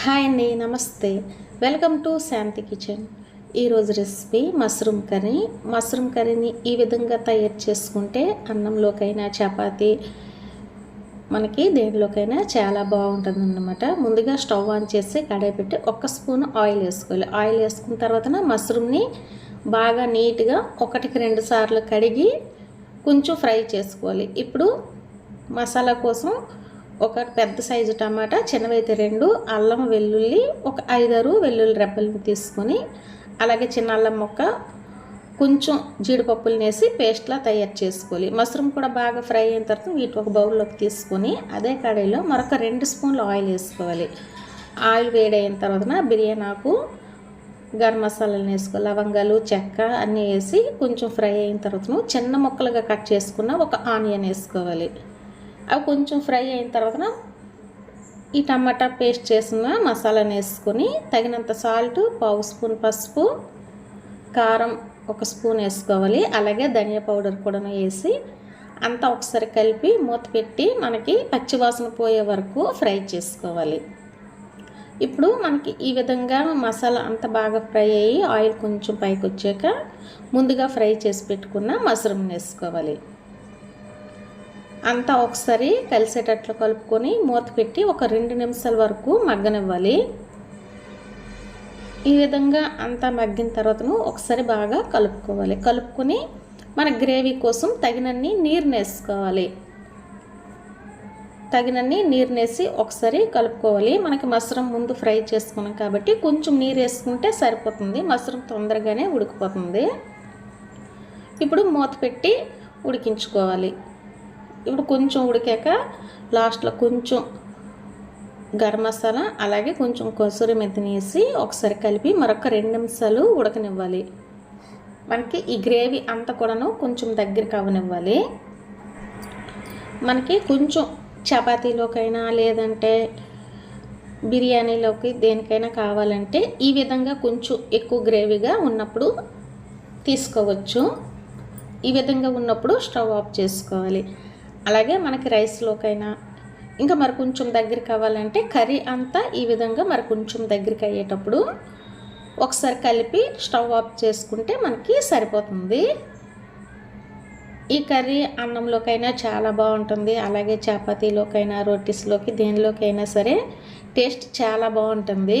Hi అండి నమస్తే. Welcome to Shanti kitchen. ఈరోజు రెసిపీ మష్రూమ్ కర్రీ. మష్రూమ్ కర్రీని ఈ విధంగా తయారు చేసుకుంటే అన్నంలోకైనా చపాతి మనకి దేనిలోకైనా చాలా బాగుంటుందన్నమాట. ముందుగా స్టవ్ ఆన్ చేసి కడాయి పెట్టి ఒక్క స్పూన్ ఆయిల్ వేసుకోవాలి. ఆయిల్ వేసుకున్న తర్వాత మష్రూమ్ని బాగా నీట్గా ఒకటికి రెండు సార్లు కడిగి కొంచెం ఫ్రై చేసుకోవాలి. ఇప్పుడు మసాలా కోసం ఒక పెద్ద సైజు టమాటా చిన్నవైతే రెండు అల్లం వెల్లుల్లి ఒక ఐదారు వెల్లుల్లి రెబ్బలు తీసుకొని అలాగే చిన్న అల్లం మొక్క కొంచెం జీడిపప్పులు వేసి పేస్ట్లా తయారు చేసుకోవాలి. మష్రూమ్ కూడా బాగా ఫ్రై అయిన తర్వాత వీటి ఒక బౌల్లోకి తీసుకొని అదే కడాయిలో మరొక రెండు స్పూన్లు ఆయిల్ వేసుకోవాలి. ఆయిల్ వేడైన తర్వాత బిర్యానీ ఆకు గరం మసాలాలు వేసుకోవాలి. లవంగాలు చెక్క అన్నీ వేసి కొంచెం ఫ్రై అయిన తర్వాత చిన్న ముక్కలుగా కట్ చేసుకున్న ఒక ఆనియన్ వేసుకోవాలి. అవి కొంచెం ఫ్రై అయిన తర్వాత ఈ టమాటా పేస్ట్ చేసిన మసాలాను వేసుకొని తగినంత సాల్ట్ పావు స్పూన్ పసుపు కారం ఒక స్పూన్ వేసుకోవాలి. అలాగే ధనియా పౌడర్ కూడా వేసి అంతా ఒకసారి కలిపి మూత పెట్టి మనకి పచ్చివాసన పోయే వరకు ఫ్రై చేసుకోవాలి. ఇప్పుడు మనకి ఈ విధంగా మసాలా అంత బాగా ఫ్రై అయ్యి ఆయిల్ కొంచెం పైకి వచ్చాక ముందుగా ఫ్రై చేసి పెట్టుకున్న మష్రూమ్ వేసుకోవాలి. అంతా ఒకసారి కలిసేటట్లు కలుపుకొని మూత పెట్టి ఒక రెండు నిమిషాల వరకు మగ్గనివ్వాలి. ఈ విధంగా అంతా మగ్గిన తర్వాతను ఒకసారి బాగా కలుపుకోవాలి. కలుపుకొని మన గ్రేవీ కోసం తగినన్ని నీరుని వేసుకోవాలి. తగినన్ని నీరునేసి ఒకసారి కలుపుకోవాలి. మనకి మసరం ముందు ఫ్రై చేసుకున్నాం కాబట్టి కొంచెం నీరు వేసుకుంటే సరిపోతుంది. మసరం తొందరగానే ఉడికిపోతుంది. ఇప్పుడు మూత పెట్టి ఉడికించుకోవాలి. ఇప్పుడు కొంచెం ఉడికాక లాస్ట్లో కొంచెం గరం మసాలా అలాగే కొంచెం కొసూరి మెంతిని వేసి ఒకసారి కలిపి మరొక రెండు నిమిషాలు ఉడకనివ్వాలి. మనకి ఈ గ్రేవీ అంతా కూడాను కొంచెం దగ్గర కావనివ్వాలి మనకి కొంచెం చపాతీలోకైనా లేదంటే బిర్యానీలోకి దేనికైనా కావాలంటే ఈ విధంగా కొంచెం ఎక్కువ గ్రేవీగా ఉన్నప్పుడు తీసుకోవచ్చు. ఈ విధంగా ఉన్నప్పుడు స్టవ్ ఆఫ్ చేసుకోవాలి. అలాగే మనకి రైస్లోకైనా ఇంకా మరి కొంచెం దగ్గర కావాలంటే కర్రీ అంతా ఈ విధంగా మరి కొంచెం దగ్గరికి అయ్యేటప్పుడు ఒకసారి కలిపి స్టవ్ ఆఫ్ చేసుకుంటే మనకి సరిపోతుంది. ఈ కర్రీ అన్నంలోకైనా చాలా బాగుంటుంది. అలాగే చపాతీలోకైనా రొటీస్లోకి దేనిలోకైనా సరే టేస్ట్ చాలా బాగుంటుంది.